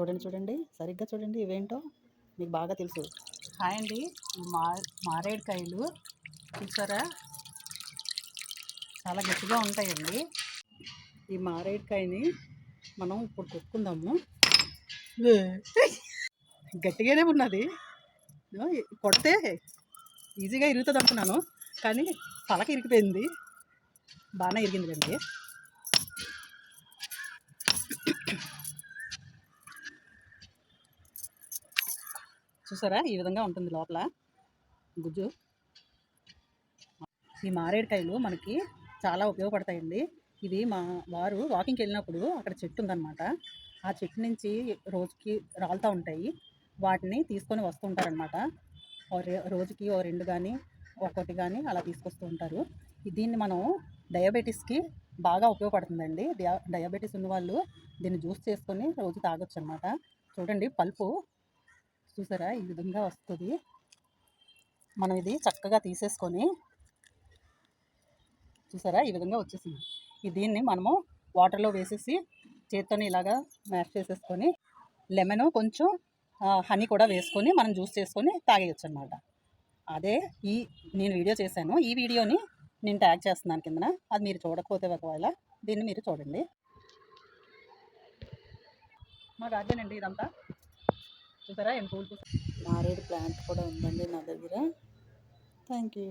చూడండి చూడండి. సరిగ్గా చూడండి ఇవేంటో మీకు బాగా తెలుసు. హాయ్ అండి. ఈ మా మారేడుకాయలు. చూసారా? చాలా గట్టిగా ఉంటాయండి. ఈ మారేడుకాయని మనం ఇప్పుడు కొట్టుకుందాము. గట్టిగానే ఉన్నది. కొడితే ఈజీగా ఇరుగుతుంది అనుకున్నాను. కానీ పలక ఇరిగిపోయింది. బాగానే ఇరిగిందిలేండి. చూసారా? ఈ విధంగా ఉంటుంది లోపల. గుజ్జు. ఈ మారేడుకాయలు మనకి చాలా ఉపయోగపడతాయండి. ఇది మా వారు వాకింగ్కి వెళ్ళినప్పుడు అక్కడ చెట్టు ఉందన్నమాట. ఆ చెట్టు నుంచి రోజుకి రాలుతూ ఉంటాయి. వాటిని తీసుకొని వస్తూ ఉంటారనమాట రోజుకి ఓ రెండు కానీ ఒక్కొక్కటి కానీ అలా తీసుకొస్తూ ఉంటారు. దీన్ని మనం డయాబెటీస్కి బాగా ఉపయోగపడుతుందండి. డయా డయాబెటీస్ ఉన్నవాళ్ళు దీన్ని జ్యూస్ చేసుకొని రోజు తాగొచ్చు అనమాట చూడండి పల్పు చూసారా? ఈ విధంగా వస్తుంది. మనం ఇది చక్కగా తీసేసుకొని చూసారా? ఈ విధంగా వచ్చేసింది. ఈ దీన్ని మనము వాటర్లో వేసేసి చేత్తోని ఇలాగా మ్యాష్ చేసేసుకొని లెమన్ కొంచెం హనీ కూడా వేసుకొని మనం జ్యూస్ చేసుకొని తాగేయచ్చు అనమాట అదే ఈ నేను వీడియో చేశాను. ఈ వీడియోని నేను ట్యాగ్ చేస్తున్నాను కిందన. అది మీరు చూడకపోతే ఒకవేళ దీన్ని మీరు చూడండి. మా గార్డెన్ అండి ఇదంతా. చూసారా ఎంత పూలు మారేడు ప్లాంట్ కూడా ఉందండి నా దగ్గర థ్యాంక్ యూ